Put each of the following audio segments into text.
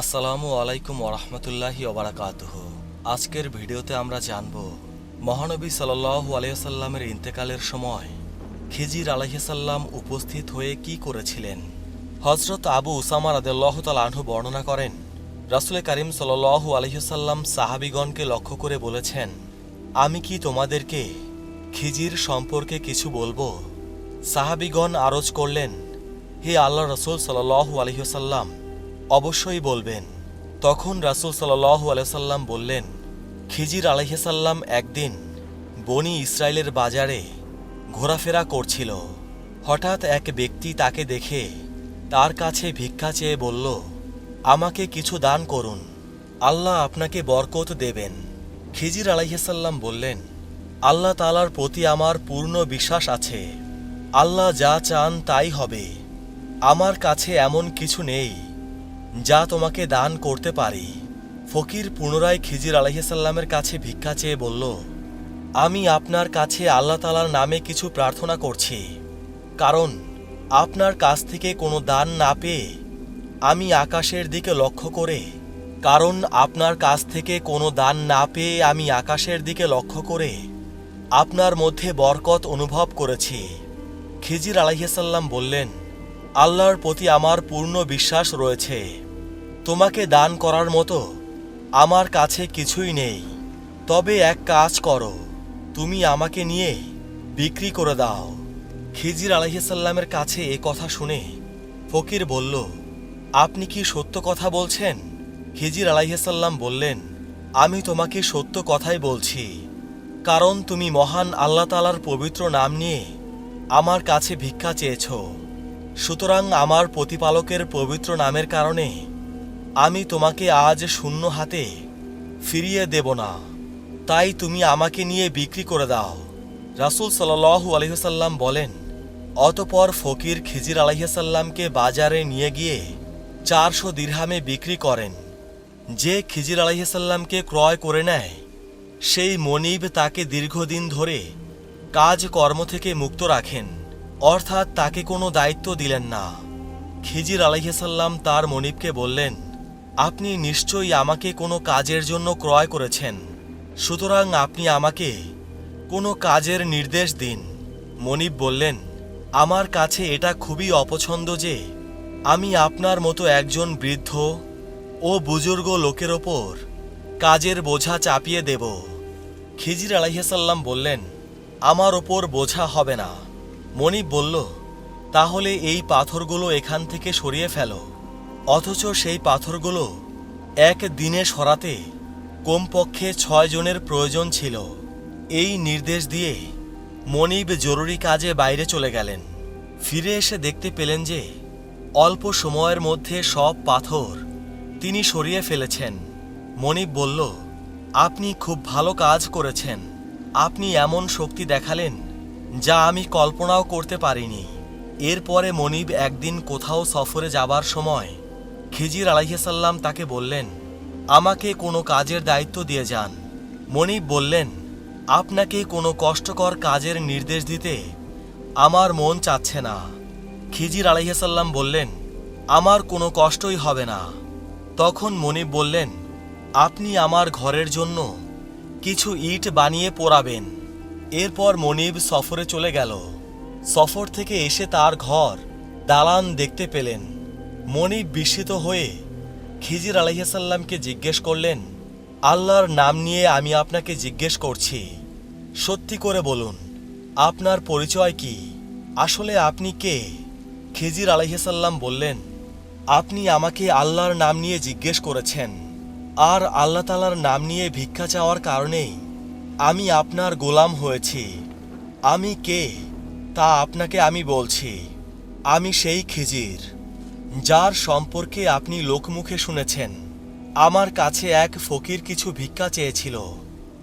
আসসালামু আলাইকুম ওরহমতুল্লাহি ওবরাকাতুহ আজকের ভিডিওতে আমরা জানব, মহানবী সাল্লাল্লাহু আলাইসাল্লামের ইন্তেকালের সময় খিজির আলাইসাল্লাম উপস্থিত হয়ে কি করেছিলেন? হজরত আবু উসামা রাদেল্লাহ আনহু বর্ণনা করেন রাসুল করিম সাল্লাল্লাহু আলহিসাল্লাম সাহাবিগণকে লক্ষ্য করে বলেছেন, আমি কি তোমাদেরকে খিজির সম্পর্কে কিছু বলব? সাহাবিগণ আরজ করলেন, হে আল্লাহ রসুল সাল্লাল্লাহু আলহিসাল্লাম অবশ্যই বলবেন। তখন রাসুল সাল্লাহ আলাইসাল্লাম বললেন, খিজির আলাইসাল্লাম একদিন বনি ইসরায়েলের বাজারে ঘোরাফেরা করছিল। হঠাৎ এক ব্যক্তি তাকে দেখে তার কাছে ভিক্ষা চেয়ে বলল, আমাকে কিছু দান করুন, আল্লাহ আপনাকে বরকত দেবেন। খিজির আলাইসাল্লাম বললেন, আল্লাহ তালার প্রতি আমার পূর্ণ বিশ্বাস আছে। আল্লাহ যা চান তাই হবে। আমার কাছে এমন কিছু নেই। যা তোমাকে দান করতে পারি। ফকির পুনরায় খিজির আলাইসাল্লামের কাছে ভিক্ষা চেয়ে বলল, আমি আপনার কাছে আল্লাহ তালার নামে কিছু প্রার্থনা করছি। কারণ আপনার কাছ থেকে কোনো দান না পেয়ে আমি আকাশের দিকে লক্ষ্য করে, কারণ আপনার কাছ থেকে কোনো দান না পেয়ে আমি আকাশের দিকে লক্ষ্য করে আপনার মধ্যে বরকত অনুভব করেছি। খিজির আলাইসাল্লাম বললেন, আল্লাহর প্রতি আমার পূর্ণ বিশ্বাস রয়েছে। তোমাকে দান করার মতো আমার কাছে কিছুই নেই। তবে এক কাজ করো, তুমি আমাকে নিয়ে বিক্রি করে দাও। খিজির আলাইসাল্লামের কাছে এ কথা শুনে ফকির বলল, আপনি কি সত্য কথা বলছেন? খিজির আলাইসাল্লাম বললেন, আমি তোমাকে সত্য কথাই বলছি। কারণ তুমি মহান আল্লাহ তালার পবিত্র নাম নিয়ে আমার কাছে ভিক্ষা চেয়েছো। সুতরাং আমার প্রতিপালকের পবিত্র নামের কারণে আমি তোমাকে আজ শূন্য হাতে ফিরিয়ে দেব না। তাই তুমি আমাকে নিয়ে বিক্রি করে দাও। রাসুল সাল্লু আলহিসাল্লাম বলেন, অতপর ফকির খিজির আলহিসাল্লামকে বাজারে নিয়ে গিয়ে চারশো দিরহামে বিক্রি করেন। যে খিজির আলহিসাল্লামকে ক্রয় করে নেয়, সেই মনিব তাকে দীর্ঘদিন ধরে কাজ কর্ম থেকে মুক্ত রাখেন, অর্থাৎ তাকে কোনো দায়িত্ব দিলেন না। খিজির আলহিসাল্লাম তার মনিবকে বললেন আপনি নিশ্চয়ই আমাকে কোনো কাজের জন্য ক্রয় করেছেন। সুতরাং আপনি আমাকে কোনো কাজের নির্দেশ দিন। মনিব বললেন, আমার কাছে এটা খুবই অপছন্দ যে আমি আপনার মতো একজন বৃদ্ধ ও বুজুর্গ লোকের ওপর কাজের বোঝা চাপিয়ে দেব। খিজির আলাইসাল্লাম বললেন, আমার ওপর বোঝা হবে না। মনিব বলল, তাহলে এই পাথরগুলো এখান থেকে সরিয়ে ফেলো। অথচ সেই পাথরগুলো এক দিনে সরাতে কমপক্ষে ছয় জনের প্রয়োজন ছিল। এই নির্দেশ দিয়ে মনিব জরুরি কাজে বাইরে চলে গেলেন। ফিরে এসে দেখতে পেলেন যে অল্প সময়ের মধ্যে সব পাথর তিনি সরিয়ে ফেলেছেন। মনিব বলল, আপনি খুব ভালো কাজ করেছেন। আপনি এমন শক্তি দেখালেন যা আমি কল্পনাও করতে পারিনি। এরপরে মনিব একদিন কোথাও সফরে যাবার সময় খিজির আলাইসাল্লাম তাকে বললেন, আমাকে কোনো কাজের দায়িত্ব দিয়ে যান। মনিব বললেন, আপনাকে কোনো কষ্টকর কাজের নির্দেশ দিতে আমার মন চাচ্ছে না। খিজির আলাইসাল্লাম বললেন, আমার কোনো কষ্টই হবে না। তখন মনিব বললেন, আপনি আমার ঘরের জন্য কিছু ইট বানিয়ে পোড়াবেন। এরপর মনিব সফরে চলে গেল। সফর থেকে এসে তার ঘর দালান দেখতে পেলেন। মনিব বিস্মিত হয়ে খিজির আলাইসাল্লামকে জিজ্ঞেস করলেন, আল্লাহর নাম নিয়ে আমি আপনাকে জিজ্ঞেস করছি। সত্যি করে বলুন, আপনার পরিচয় কি? আসলে আপনি কে? খিজির আলাইসাল্লাম বললেন, আপনি আমাকে আল্লাহর নাম নিয়ে জিজ্ঞেস করেছেন। আর আল্লাহ তালার নাম নিয়ে ভিক্ষা চাওয়ার কারণেই আমি আপনার গোলাম হয়েছি। আমি কে তা আপনাকে আমি বলছি। আমি সেই খিজির। যার সম্পর্কে আপনি লোকমুখে শুনেছেন। আমার কাছে এক ফকির কিছু ভিক্ষা চেয়েছিল,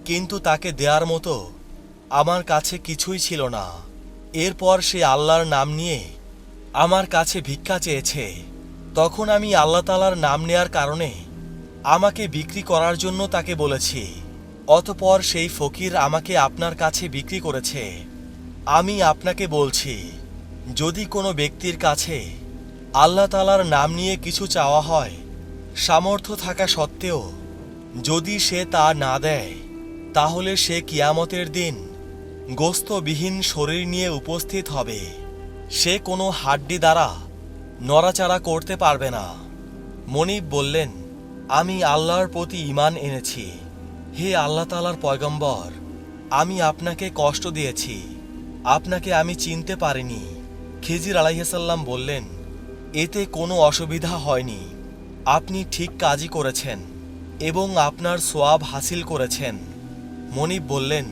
কিন্তু তাকে দেওয়ার মতো আমার কাছে কিছুই ছিল না। এরপর সে আল্লাহর নাম নিয়ে আমার কাছে ভিক্ষা চেয়েছে। তখন আমি আল্লাহ তালার নাম নেয়ার কারণে আমাকে বিক্রি করার জন্য তাকে বলেছি, অতপর সেই ফকির আমাকে আপনার কাছে বিক্রি করেছে। আমি আপনাকে বলছি, যদি কোনো ব্যক্তির কাছে আল্লাহ তালার নাম নিয়ে কিছু চাওয়া হয়, সামর্থ্য থাকা সত্ত্বেও যদি সে তা না দেয়, তাহলে সে কিয়ামতের দিন গোস্তবিহীন শরীর নিয়ে উপস্থিত হবে। সে কোনো হাড্ডি দ্বারা নড়াচাড়া করতে পারবে না। মনিব বললেন, আমি আল্লাহর প্রতি ঈমান এনেছি। হে আল্লাহ তালার পয়গম্বর, আমি আপনাকে কষ্ট দিয়েছি। আপনাকে আমি চিনতে পারিনি। খিজির আলাইসাল্লাম বললেন এতে কোনো অসুবিধা হয়নি। আপনি ঠিক কাজই করেছেন এবং আপনার সোয়াব হাসিল করেছেন। মনিব বললেন,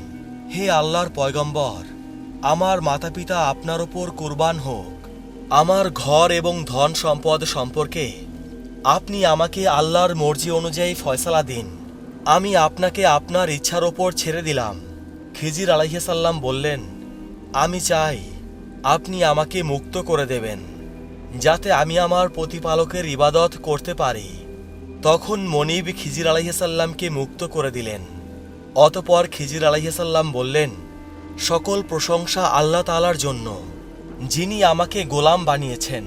হে আল্লাহর পয়গম্বর, আমার মাতাপিতা আপনার ওপর কুরবান হোক। আমার ঘর এবং ধন সম্পদ সম্পর্কে আপনি আমাকে আল্লাহর মর্জি অনুযায়ী ফয়সালা দিন। আমি আপনাকে আপনার ইচ্ছার ওপর ছেড়ে দিলাম। খিজির আলাইসাল্লাম বললেন, আমি চাই আপনি আমাকে মুক্ত করে দেবেন। যাতে আমি আমার প্রতিপালকের ইবাদত করতে পারি। তখন মনিব খিজির আলাইসাল্লামকে মুক্ত করে দিলেন। অতপর খিজির আলাইসাল্লাম বললেন, সকল প্রশংসা আল্লাহ তালার জন্য, যিনি আমাকে গোলাম বানিয়েছেন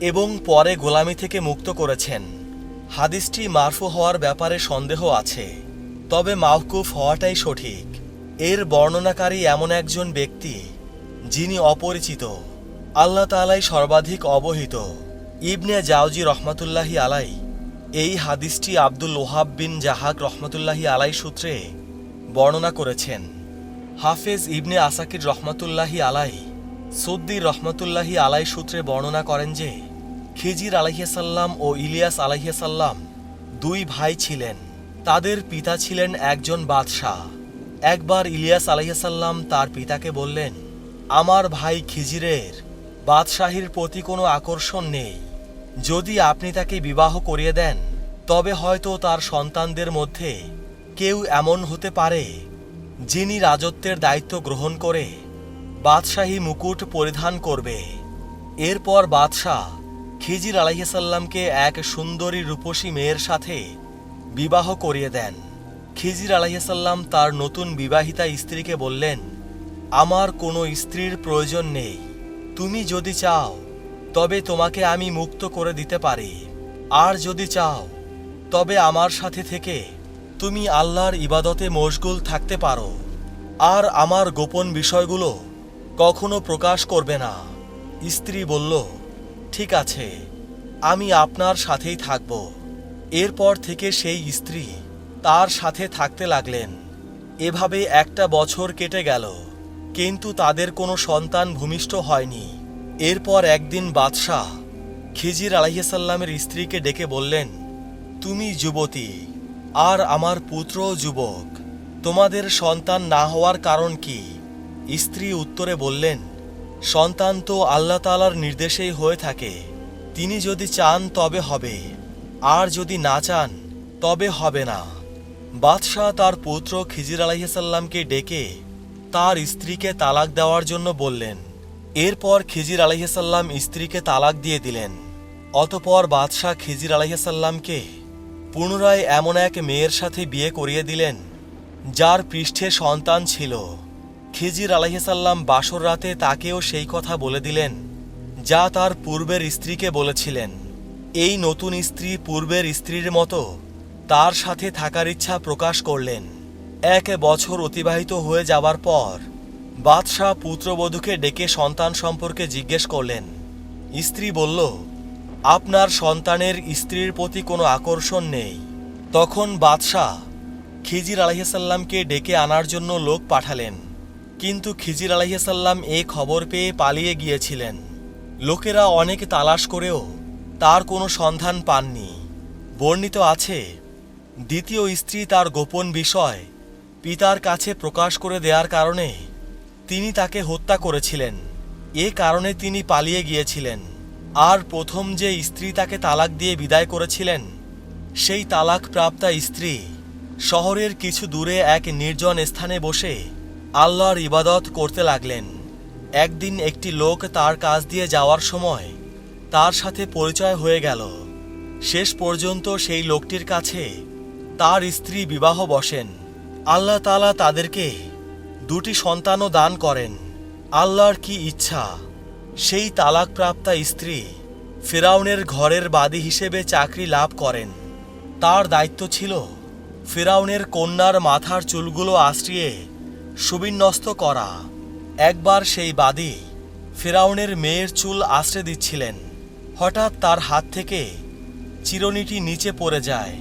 এবং পরে গোলামি থেকে মুক্ত করেছেন। হাদিসটি মারফু হওয়ার ব্যাপারে সন্দেহ আছে, তবে মাহকুফ হওয়াটাই সঠিক। এর বর্ণনাকারী এমন একজন ব্যক্তি, যিনি অপরিচিত। আল্লাহ তালাই সর্বাধিক অবহিত। ইবনে জাউজি রহমাতুল্লাহি আলাই এই হাদিসটি আব্দুল ওহাব বিন জাহাক রহমতুল্লাহি আলাই সূত্রে বর্ণনা করেছেন। হাফেজ ইবনে আসাকির রহমতুল্লাহি আলাই সুদ্দির রহমতুল্লাহি আলাই সূত্রে বর্ণনা করেন যে, খিজির আলাইসাল্লাম ও ইলিয়াস আলাইসাল্লাম দুই ভাই ছিলেন। তাদের পিতা ছিলেন একজন বাদশাহ। একবার ইলিয়াস আলাইসাল্লাম তার পিতাকে বললেন, আমার ভাই খিজিরের বাদশাহীর প্রতি কোনো আকর্ষণ নেই। যদি আপনি তাকে বিবাহ করিয়ে দেন, তবে হয়তো তার সন্তানদের মধ্যে কেউ এমন হতে পারে, যিনি রাজত্বের দায়িত্ব গ্রহণ করে বাদশাহী মুকুট পরিধান করবে। এরপর বাদশাহ খিজির আলাইসাল্লামকে এক সুন্দরী রূপসী মেয়ের সাথে বিবাহ করিয়ে দেন। খিজির আলাইসাল্লাম তার নতুন বিবাহিতা স্ত্রীকে বললেন, আমার কোনো স্ত্রীর প্রয়োজন নেই। তুমি যদি চাও, তবে তোমাকে আমি মুক্ত করে দিতে পারি। আর যদি চাও, তবে আমার সাথে থেকে তুমি আল্লাহর ইবাদতে মশগুল থাকতে পারো। আর আমার গোপন বিষয়গুলো কখনো প্রকাশ করবে না। স্ত্রী বলল, ঠিক আছে, আমি আপনার সাথেই থাকব। এরপর থেকে সেই স্ত্রী তার সাথে থাকতে লাগলেন। এভাবে একটা বছর কেটে গেল। কিন্তু তাদের কোনো সন্তান ভূমিষ্ঠ হয়নি। এরপর একদিন বাদশাহ খিজির আলাইসাল্লামের স্ত্রীকে ডেকে বললেন, তুমি যুবতী, আর আমার পুত্রও যুবক, তোমাদের সন্তান না হওয়ার কারণ কি? স্ত্রী উত্তরে বললেন, সন্তান তো আল্লাহ তালার নির্দেশেই হয়ে থাকে। তিনি যদি চান তবে হবে, আর যদি না চান তবে হবে না। বাদশাহ তার পুত্র খিজির আলাইসাল্লামকে ডেকে তার স্ত্রীকে তালাক দেওয়ার জন্য বললেন। এরপর খিজির আলাইসাল্লাম স্ত্রীকে তালাক দিয়ে দিলেন। অতপর বাদশাহ খিজির আলাইসাল্লামকে পুনরায় এমন এক মেয়ের সাথে বিয়ে করিয়ে দিলেন, যার পৃষ্ঠে সন্তান ছিল। খিজির আলাইসাল্লাম বাসর রাতে তাকেও সেই কথা বলে দিলেন, যা তার পূর্বের স্ত্রীকে বলেছিলেন। এই নতুন স্ত্রী পূর্বের স্ত্রীর মতো তার সাথে থাকার ইচ্ছা প্রকাশ করলেন। এক বছর অতিবাহিত হয়ে যাওয়ার পর বাদশাহ পুত্রবধূকে ডেকে সন্তান সম্পর্কে জিজ্ঞেস করলেন। স্ত্রী বলল, আপনার সন্তানের স্ত্রীর প্রতি কোনো আকর্ষণ নেই। তখন বাদশাহ খিজির আলাইসাল্লামকে ডেকে আনার জন্য লোক পাঠালেন। কিন্তু খিজির আলাইসাল্লাম এ খবর পেয়ে পালিয়ে গিয়েছিলেন। লোকেরা অনেক তালাশ করেও তার কোনো সন্ধান পাননি। বর্ণিত আছে, দ্বিতীয় স্ত্রী তার গোপন বিষয় পিতার কাছে প্রকাশ করে দেওয়ার কারণে তিনি তাকে হত্যা করেছিলেন। এ কারণে তিনি পালিয়ে গিয়েছিলেন। আর প্রথম যে স্ত্রী তাকে তালাক দিয়ে বিদায় করেছিলেন, সেই তালাক প্রাপ্তা স্ত্রী শহরের কিছু দূরে এক নির্জন স্থানে বসে আল্লাহর ইবাদত করতে লাগলেন। একদিন একটি লোক তার কাজ দিয়ে যাওয়ার সময় তার সাথে পরিচয় হয়ে গেল। শেষ পর্যন্ত সেই লোকটির কাছে তার স্ত্রী বিবাহ বসেন। আল্লাহ তালা তাদেরকে দুটি সন্তানও দান করেন। আল্লাহর কি ইচ্ছা, সেই তালাকপ্রাপ্তা স্ত্রী ফেরাউনের ঘরের বাদী হিসেবে চাকরি লাভ করেন। তার দায়িত্ব ছিল ফেরাউনের কন্যার মাথার চুলগুলো আশ্রিয়ে সুবিন্যস্ত করা। একবার সেই বাদী ফেরাউনের মেয়ের চুল আশ্রে দিচ্ছিলেন। হঠাৎ তার হাত থেকে চিরনিটি নিচে পড়ে যায়।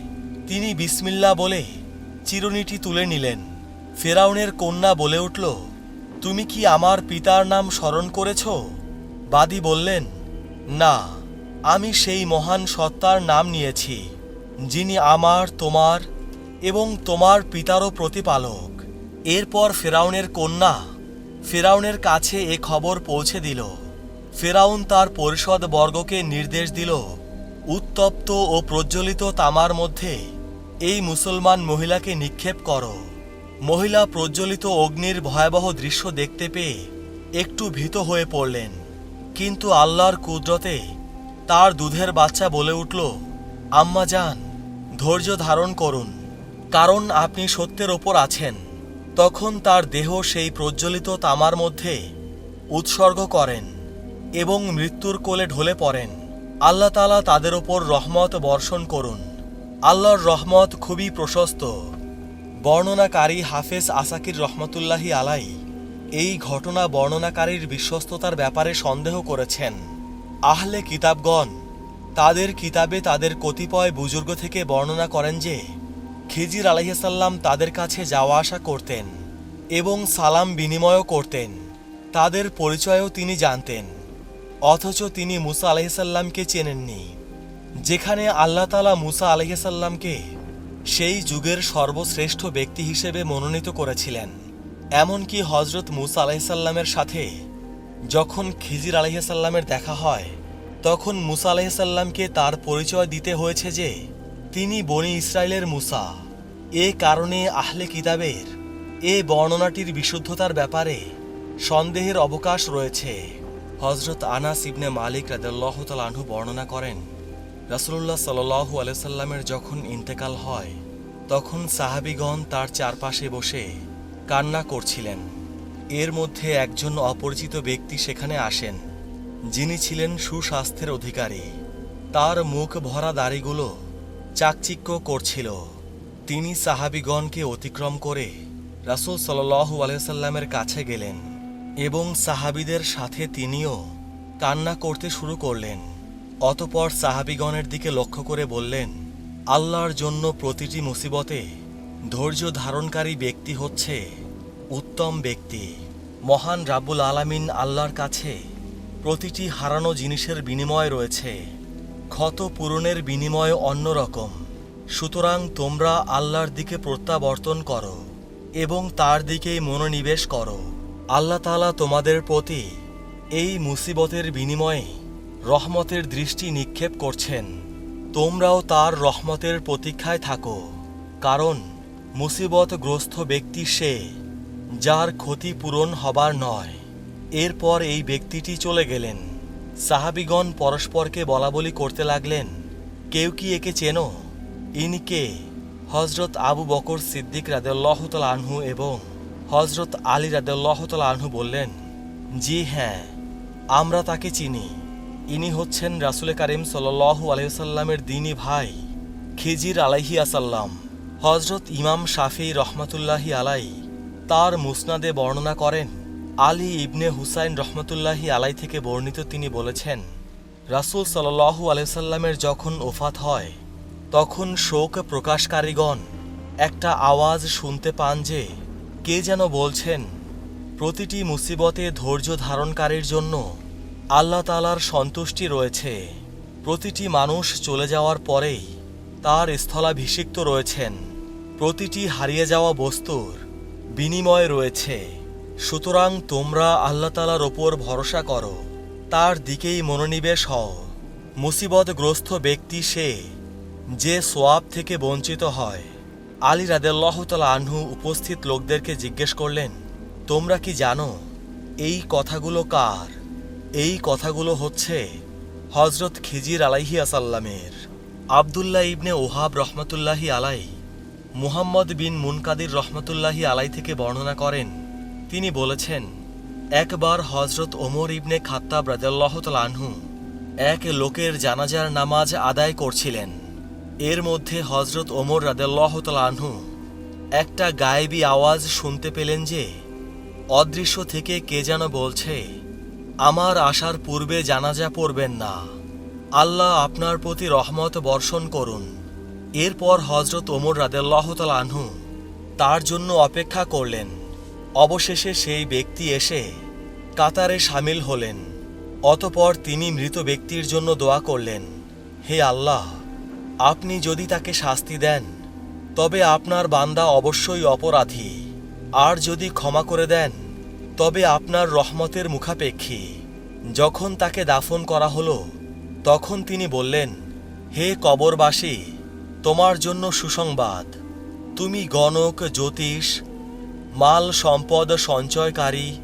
তিনি বিসমিল্লা বলে চিরুনিটি তুলে নিলেন। ফেরাউনের কন্যা বলে উঠল, তুমি কি আমার পিতার নাম স্মরণ করেছ? বাদী বললেন, না, আমি সেই মহান সত্তার নাম নিয়েছি, যিনি আমার, তোমার এবং তোমার পিতারও প্রতিপালক। এরপর ফেরাউনের কন্যা ফেরাউনের কাছে এ খবর পৌঁছে দিল। ফেরাউন তার পরিষদ বর্গকে নির্দেশ দিল, উত্তপ্ত ও প্রজ্বলিত তামার মধ্যে এই মুসলমান মহিলাকে নিক্ষেপ করো। মহিলা প্রজ্বলিত অগ্নির ভয়াবহ দৃশ্য দেখতে পেয়ে একটু ভীত হয়ে পড়লেন। কিন্তু আল্লাহর কুদরতে তার দুধের বাচ্চা বলে উঠল, আম্মা যান, ধৈর্য ধারণ করুন। কারণ আপনি সত্যের ওপর আছেন। তখন তার দেহ সেই প্রজ্বলিত তামার মধ্যে উৎসর্গ করেন এবং মৃত্যুর কোলে ঢলে পড়েন। আল্লাহ তালা তাদের ওপর রহমত বর্ষণ করুন। আল্লাহর রহমত খুবই প্রশস্ত। বর্ণনাকারী হাফেজ আসাকির রহমতুল্লাহি আলাই এই ঘটনা বর্ণনাকারীর বিশ্বস্ততার ব্যাপারে সন্দেহ করেছেন। আহলে কিতাবগণ তাদের কিতাবে তাদের কতিপয় বুজুর্গ থেকে বর্ণনা করেন যে, খিজির আলাইসাল্লাম তাদের কাছে যাওয়া আসা করতেন এবং সালাম বিনিময়ও করতেন। তাদের পরিচয়ও তিনি জানতেন। অথচ তিনি মুসা আলাইসাল্লামকে চেনেননি। যেখানে আল্লাহ তালা মুসা আলাইসাল্লামকে সেই যুগের সর্বশ্রেষ্ঠ ব্যক্তি হিসেবে মনোনীত করেছিলেন। এমনকি হজরত মুসা আলাইসাল্লামের সাথে যখন খিজির আলাইসাল্লামের দেখা হয়, তখন মুসা আলাইসাল্লামকে তার পরিচয় দিতে হয়েছে যে, তিনি বনি ইসরায়েলের মুসা। এ কারণে আহলে কিতাবের এ বর্ণনাটির বিশুদ্ধতার ব্যাপারে সন্দেহের অবকাশ রয়েছে। হজরত আনাস ইবনে মালিক রাদাল্লাহ আনহু বর্ণনা করেন রাসুল্লাহ সাল্লু আলাইসাল্লামের যখন ইন্তেকাল হয়, তখন সাহাবিগণ তার চারপাশে বসে কান্না করছিলেন। এর মধ্যে একজন অপরিচিত ব্যক্তি সেখানে আসেন, যিনি ছিলেন সুস্বাস্থ্যের অধিকারী। তার মুখ ভরা দাড়িগুলো চাকচিক্য করছিল। তিনি সাহাবিগণকে অতিক্রম করে রাসুল সাল্লু আলাইসাল্লামের কাছে গেলেন এবং সাহাবিদের সাথে তিনিও কান্না করতে শুরু করলেন। অতপর সাহাবিগণের দিকে লক্ষ্য করে বললেন, আল্লাহর জন্য প্রতিটি মুসিবতে ধৈর্য ধারণকারী ব্যক্তি হচ্ছে উত্তম ব্যক্তি। মহান রাব্বুল আলামিন আল্লাহর কাছে প্রতিটি হারানো জিনিসের বিনিময় রয়েছে। ক্ষত পূরণের বিনিময় অন্যরকম সুতরাং তোমরা আল্লাহর দিকে প্রত্যাবর্তন করো এবং তার দিকেই মনোনিবেশ করো। আল্লাহ তালা তোমাদের প্রতি এই মুসিবতের বিনিময়ে রহমতের দৃষ্টি নিক্ষেপ করছেন। তোমরাও তার রহমতের প্রতীক্ষায় থাকো, কারণ মুসিবতগ্রস্ত ব্যক্তি সে, যার ক্ষতিপূরণ হবার নয়। এরপর এই ব্যক্তিটি চলে গেলেন। সাহাবিগণ পরস্পরকে বলাবলি করতে লাগলেন, কেউ কি একে চেনো? ইনি কে? হজরত আবু বকর সিদ্দিক রাদেল্লাহতাল আনহু এবং হজরত আলী রাদেল্লাহতাল আনহু বললেন, জি হ্যাঁ আমরা তাকে চিনি। ইনি হচ্ছেন রাসুলে কারিম সাল্লু আলাইসাল্লামের দিনী ভাই, খিজির আলাইহি আসাল্লাম। হজরত ইমাম শাফি রহমতুল্লাহি আলাই তার মুসনাদে বর্ণনা করেন, আলী ইবনে হুসাইন রহমতুল্লাহি আলাই থেকে বর্ণিত তিনি বলেছেন, রাসুল সাল্লু আলাইসাল্লামের যখন ওফাত হয়, তখন শোক প্রকাশকারীগণ একটা আওয়াজ শুনতে পান যে, কে যেন বলছেন, প্রতিটি মুসিবতে ধৈর্য ধারণকারীর জন্য আল্লাহ তালার সন্তুষ্টি রয়েছে। প্রতিটি মানুষ চলে যাওয়ার পরেই তার স্থলাভিষিক্ত রয়েছেন। প্রতিটি হারিয়ে যাওয়া বস্তুর বিনিময় রয়েছে। সুতরাং তোমরা আল্লাহ তালার ওপর ভরসা করো, তার দিকেই মনোনিবেশ হও। মুসিবতগ্রস্ত ব্যক্তি সে যে সোয়াব থেকে বঞ্চিত হয়। আলী রাদেল্লাহতাল আনহু উপস্থিত লোকদেরকে জিজ্ঞেস করলেন, তোমরা কি জানো, এই কথাগুলো কার? এই কথাগুলো হচ্ছে হজরত খিজির আলাইহি আসাল্লামের। আবদুল্লাহ ইবনে ওহাব রহমতুল্লাহি আলাই, মুহাম্মদ বিন মুনকাদির রহমতুল্লাহি আলাই থেকে বর্ণনা করেন। তিনি বলেছেন, একবার হজরত ওমর ইবনে খাত্তাব রাজাল্লাহতাল আনহু এক লোকের জানাজার নামাজ আদায় করছিলেন। এর মধ্যে হজরত ওমর রাদেল্লাহ আনহু একটা গায়েবী আওয়াজ শুনতে পেলেন যে, অদৃশ্য থেকে কে যেন বলছে আমার আসার পূর্বে জানাজা পড়বেন না। আল্লাহ আপনার প্রতি রহমত বর্ষণ করুন। এরপর হজরত ওমর রাদেল্লাহ আনহু তার জন্য অপেক্ষা করলেন। অবশেষে সেই ব্যক্তি এসে কাতারে সামিল হলেন। অতপর তিনি মৃত ব্যক্তির জন্য দোয়া করলেন, হে আল্লাহ, আপনি যদি তাকে শাস্তি দেন, তবে আপনার বান্দা অবশ্যই অপরাধী। আর যদি ক্ষমা করে দেন তবে আপনার রহমতের মুখাপেক্ষী। যখন তাকে দাফন করা হলো, তখন তিনি বললেন, হে কবরবাসী, তোমার জন্য সুসংবাদ। তুমি গণক, জ্যোতিষ, মাল সম্পদ সঞ্চয়কারী,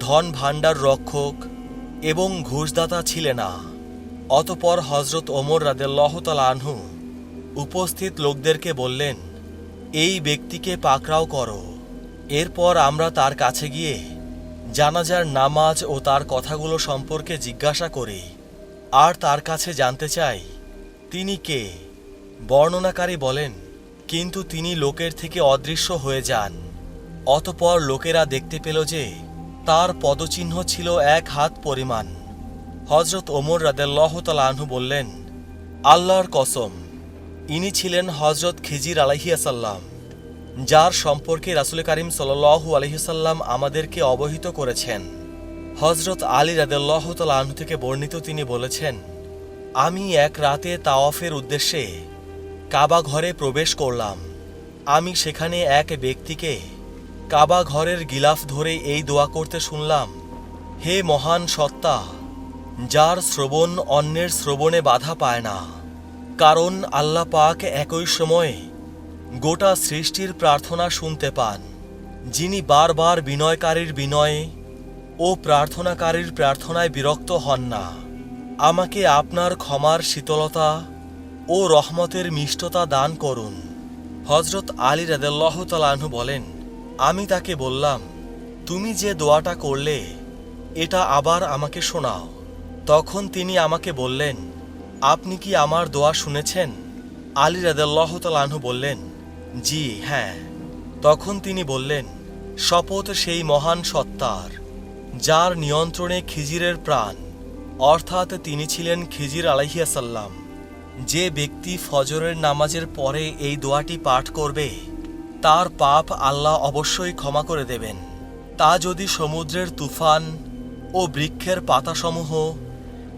ধন ভাণ্ডার রক্ষক এবং ঘুষদাতা ছিলে না। অতপর হজরত ওমর রাদেল্লাহতাল আনহু উপস্থিত লোকদেরকে বললেন, এই ব্যক্তিকে পাকড়াও করো। এরপর আমরা তার কাছে গিয়ে জানাজার নামাজ ও তার কথাগুলো সম্পর্কে জিজ্ঞাসা করি। আর তার কাছে জানতে চাই, তিনি কে? বর্ণনাকারী বলেন, কিন্তু তিনি লোকের থেকে অদৃশ্য হয়ে যান। অতপর লোকেরা দেখতে পেল যে, তার পদচিহ্ন ছিল এক হাত পরিমাণ। হজরত ওমর রাদেল্লাহ আনহু বললেন, আল্লাহর কসম, ইনি ছিলেন হজরত খিজির আলাইহিয়াসাল্লাম যার সম্পর্কে রাসুল করিম সাল্লু আলহিসাল্লাম আমাদেরকে অবহিত করেছেন। হজরত আলী রাদেল্লাহ আনহু থেকে বর্ণিত তিনি বলেছেন, আমি এক রাতে তাওয়াফের উদ্দেশ্যে কাবা ঘরে প্রবেশ করলাম। আমি সেখানে এক ব্যক্তিকে কাবা ঘরের গিলাফ ধরে এই দোয়া করতে শুনলাম, হে মহান সত্তা, যার শ্রবণ অন্যের শ্রবণে বাধা পায় না, কারণ আল্লাহ পাক একই সময়ে গোটা সৃষ্টির প্রার্থনা শুনতে পান, যিনি বারবার বিনয়কারীর বিনয়ে ও প্রার্থনাকারীর প্রার্থনায় বিরক্ত হন না। আমাকে আপনার ক্ষমার শীতলতা ও রহমতের মিষ্টতা দান করুন। হজরত আলী রাদেল্লাহ তালাহু বলেন, আমি তাকে বললাম, তুমি যে দোয়াটা করলে, এটা আবার আমাকে শোনাও। তখন তিনি আমাকে বললেন, আপনি কি আমার দোয়া শুনেছেন? আলী রাদেল্লাহ তালাহু বললেন জি হ্যাঁ। তখন তিনি বললেন, শপথ সেই মহান সত্তার, যার নিয়ন্ত্রণে খিজিরের প্রাণ। অর্থাৎ তিনি ছিলেন খিজির আলাইহিয়াসাল্লাম যে ব্যক্তি ফজরের নামাজের পরে এই দোয়াটি পাঠ করবে, তার পাপ আল্লাহ অবশ্যই ক্ষমা করে দেবেন। তা যদি সমুদ্রের তুফান ও বৃক্ষের পাতাসমূহ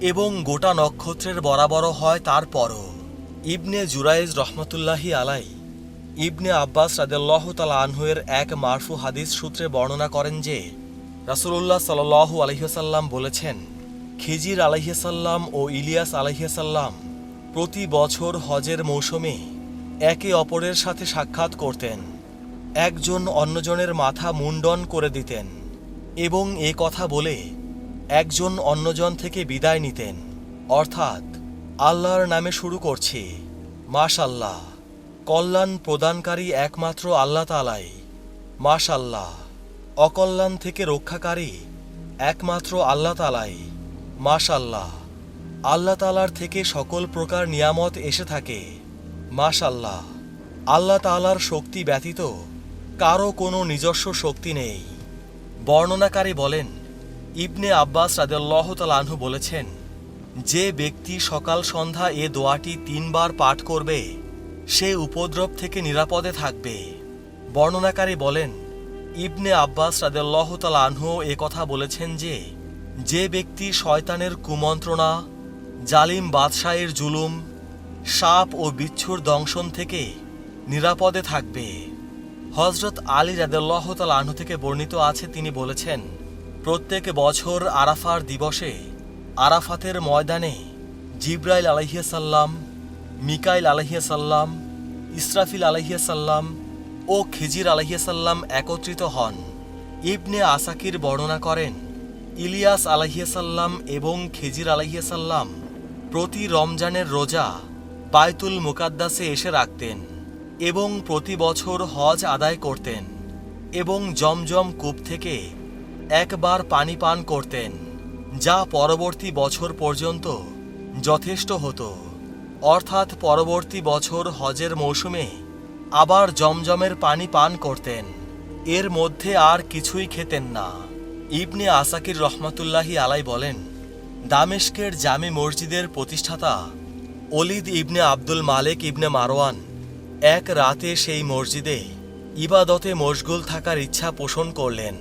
এবং গোটা নক্ষত্রের বরাবর হয় তারপরও। ইবনে জুরাইজ রহমতুল্লাহি আলাই ইবনে আব্বাস রাদেল্লাহ তালা আনহুয়ের এক মারফু হাদিস সূত্রে বর্ণনা করেন যে, রাসুলুল্লাহ সাল্লু আলহিহাসাল্লাম বলেছেন, খিজির আলহিসাল্লাম ও ইলিয়াস আলহিসাল্লাম প্রতি বছর হজের মৌসুমে একে অপরের সাথে সাক্ষাৎ করতেন। একজন অন্যজনের মাথা মুন্ডন করে দিতেন এবং এ কথা বলে একজন অন্যজন থেকে বিদায় নিতেন। অর্থাৎ আল্লাহর নামে শুরু করছি। মাশাল্লাহ কল্যাণ প্রদানকারী একমাত্র আল্লাহ তালাই মাশাল্লাহ অকল্যাণ থেকে রক্ষাকারী একমাত্র আল্লাহ তালাই মাশাল্লাহ আল্লাহ তালার থেকে সকল প্রকার নিয়ামত এসে থাকে। মাশাল্লাহ আল্লাহ তালার শক্তি ব্যতীত কারও কোনো নিজস্ব শক্তি নেই। বর্ণনাকারী বলেন, ইবনে আব্বাস রাদেল্লাহ তালাহু বলেছেন, যে ব্যক্তি সকাল সন্ধ্যা এ দোয়াটি তিনবার পাঠ করবে সে উপদ্রব থেকে নিরাপদে থাকবে। বর্ণনাকারী বলেন, ইবনে আব্বাস রাদেল্লাহ তালাহু এ কথা বলেছেন যে যে ব্যক্তি শয়তানের কুমন্ত্রণা, জালিম বাদশাহের জুলুম, সাপ ও বিচ্ছুর দংশন থেকে নিরাপদে থাকবে। হজরত আলী রাদেল্লাহ আনহু থেকে বর্ণিত আছে, তিনি বলেছেন, প্রত্যেক বছর আরাফার দিবসে আরাফাতের ময়দানে জিব্রাইল আলহিয়াসাল্লাম মিকাইল আলহিয়াসাল্লাম ইসরাফিল আলহিয়াসাল্লাম ও খিজির আলহিয়াসাল্লাম একত্রিত হন। ইবনে আসাকির বর্ণনা করেন, ইলিয়াস আলহিয়াসাল্লাম এবং খিজির আলহিয়াসাল্লাম প্রতি রমজানের রোজা বায়তুল মুকাদ্দাসে এসে রাখতেন এবং প্রতি বছর হজ আদায় করতেন এবং জমজম কূপ থেকে একবার পানি পান করতেন, যা পরবর্তী বছর পর্যন্ত যথেষ্ট হতো। অর্থাৎ পরবর্তী বছর হজের মৌসুমে আবার জমজমের পানি পান করতেন। এর মধ্যে আর কিছুই খেতেন না। ইবনে আসাকির রহমাতুল্লাহি আলাই বলেন, দামেস্কের জামি মসজিদের প্রতিষ্ঠাতা অলিদ ইবনে আব্দুল মালেক ইবনে মারওয়ান এক রাতে সেই মসজিদে ইবাদতে মশগুল থাকার ইচ্ছা পোষণ করলেন।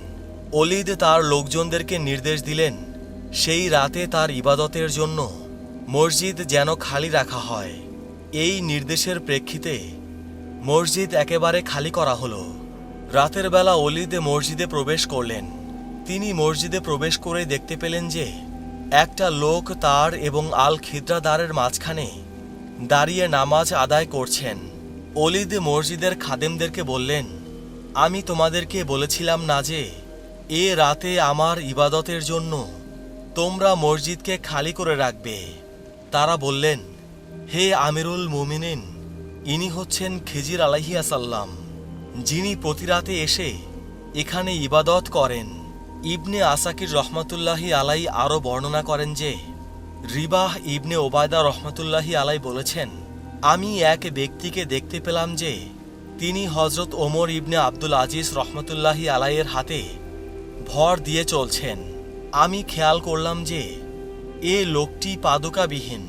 অলিদ তার লোকজনদেরকে নির্দেশ দিলেন, সেই রাতে তার ইবাদতের জন্য মসজিদ যেন খালি রাখা হয়। এই নির্দেশের প্রেক্ষিতে মসজিদ একেবারে খালি করা হলো। রাতের বেলা অলিদে মসজিদে প্রবেশ করলেন। তিনি মসজিদে প্রবেশ করে দেখতে পেলেন যে, একটা লোক তার এবং আল খিদ্রাদারের মাঝখানে দাঁড়িয়ে নামাজ আদায় করছেন। অলিদ মসজিদের খাদেমদেরকে বললেন, আমি তোমাদেরকে বলেছিলাম না যে, এ রাতে আমার ইবাদতের জন্য তোমরা মসজিদকে খালি করে রাখবে। তারা বললেন, হে আমিরুল মুমিনিন, ইনি হচ্ছেন খেজির খিজির আলাইহিয়াসাল্লাম যিনি প্রতি রাতে এসে এখানে ইবাদত করেন। ইবনে আসাকির রহমতুল্লাহি আলাই আরও বর্ণনা করেন যে, রিবাহ ইবনে ওবায়দা রহমতুল্লাহি আলাই বলেছেন, আমি এক ব্যক্তিকে দেখতে পেলাম যে, তিনি হজরত ওমর ইবনে আব্দুল আজিজ রহমতুল্লাহি আলাইয়ের হাতে ভর দিয়ে চলছেন। আমি খেয়াল করলাম যে এ লোকটি পাদুকাবিহীন।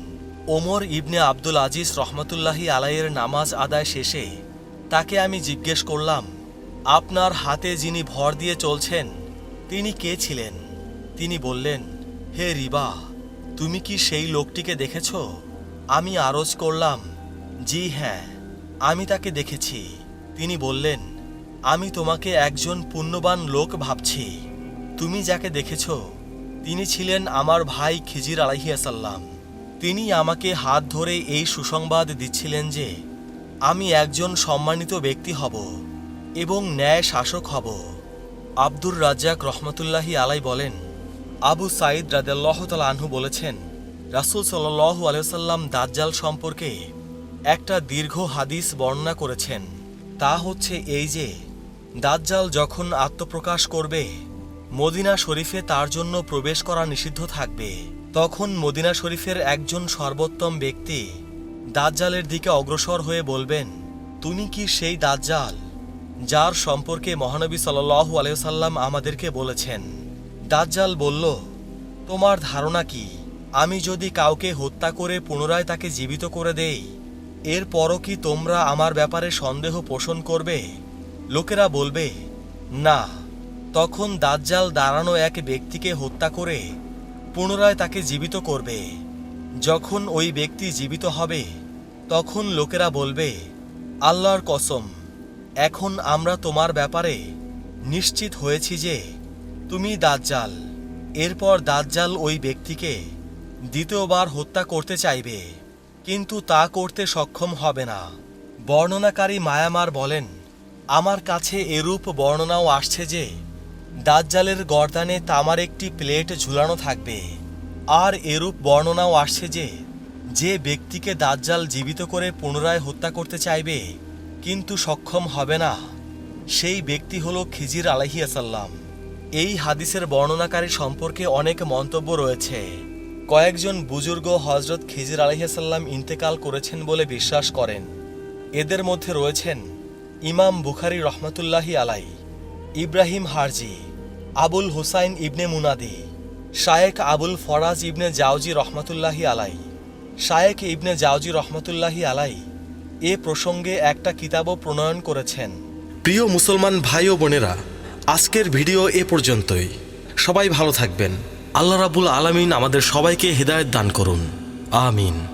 ওমর ইবনে আব্দুল আজিজ রহমতুল্লাহি আলাইয়ের নামাজ আদায় শেষে তাকে আমি জিজ্ঞেস করলাম, আপনার হাতে যিনি ভর দিয়ে চলছেন, তিনি কে ছিলেন? তিনি বললেন, হে রিবা, তুমি কি সেই লোকটিকে দেখেছ? আমি আরজ করলাম, জি হ্যাঁ আমি তাকে দেখেছি। তিনি বললেন, আমি তোমাকে একজন পুণ্যবান লোক ভাবছি। তুমি যাকে দেখেছ তিনি ছিলেন আমার ভাই খিজির আলাইহিয়াসাল্লাম তিনি আমাকে হাত ধরে এই সুসংবাদ দিচ্ছিলেন যে, আমি একজন সম্মানিত ব্যক্তি হব এবং ন্যায় শাসক হব। আব্দুর রাজ্জাক রহমতুল্লাহি আলাই বলেন, আবু সাইদ রাদেল্লাহ আনহু বলেছেন, রাসুল সাল্লাহ আলাইসাল্লাম দাজ্জাল সম্পর্কে একটা দীর্ঘ হাদিস বর্ণনা করেছেন। তা হচ্ছে এই যে, দাজ্জাল যখন আত্মপ্রকাশ করবে মদিনা শরীফে তার জন্য প্রবেশ করা নিষিদ্ধ থাকবে। তখন মদিনা শরীফের একজন সর্বোত্তম ব্যক্তি দাজ্জালের দিকে অগ্রসর হয়ে বলবেন, তুমি কি সেই দাজ্জাল যার সম্পর্কে মহানবী সাল্লাল্লাহু আলাইসাল্লাম আমাদেরকে বলেছেন? দাজ্জাল বলল, তোমার ধারণা কি? আমি যদি কাউকে হত্যা করে পুনরায় তাকে জীবিত করে দেই, এরপরও কি তোমরা আমার ব্যাপারে সন্দেহ পোষণ করবে? লোকেরা বলবে, না। তখন দাজ্জাল দাঁড়ানো এক ব্যক্তিকে হত্যা করে পুনরায় তাকে জীবিত করবে। যখন ওই ব্যক্তি জীবিত হবে, তখন লোকেরা বলবে, আল্লাহর কসম, এখন আমরা তোমার ব্যাপারে নিশ্চিত হয়েছি যে তুমি দাজ্জাল। এরপর দাজ্জাল ওই ব্যক্তিকে দ্বিতীয়বার হত্যা করতে চাইবে, কিন্তু তা করতে সক্ষম হবে না। বর্ণনাকারী মায়ামার বলেন, আমার কাছে এরূপ বর্ণনাও আসছে যে দাজ্জালের গর্দানে তামার একটি প্লেট ঝুলানো থাকবে। আর এরূপ বর্ণনাও আসছে যে যে ব্যক্তিকে দাজ্জাল জীবিত করে পুনরায় হত্যা করতে চাইবে, কিন্তু সক্ষম হবে না। সেই ব্যক্তি হল খিজির আলাহিয়াসাল্লাম এই হাদিসের বর্ণনাকারী সম্পর্কে অনেক মন্তব্য রয়েছে। কয়েকজন বুজুর্গ হজরত খিজির আলহিয়াসাল্লাম ইন্তেকাল করেছেন বলে বিশ্বাস করেন। এদের মধ্যে রয়েছেন ইমাম বুখারি রহমতুল্লাহি আলাই Ibrahim Harbi, Abul Hussain ibn Munadi Sheikh Abul Faraj ibn Jawzi রহমতুল্লাহি আলাই শায়েক ইবনে জাউজি রহমতুল্লাহি আলাই এ প্রসঙ্গে একটা কিতাবও প্রণয়ন করেছেন। প্রিয় মুসলমান ভাই ও বোনেরা, আজকের ভিডিও এ পর্যন্তই। সবাই ভালো থাকবেন। আল্লাহ রাবুল আলামিন আমাদের সবাইকে হেদায়েত দান করুন। আমিন।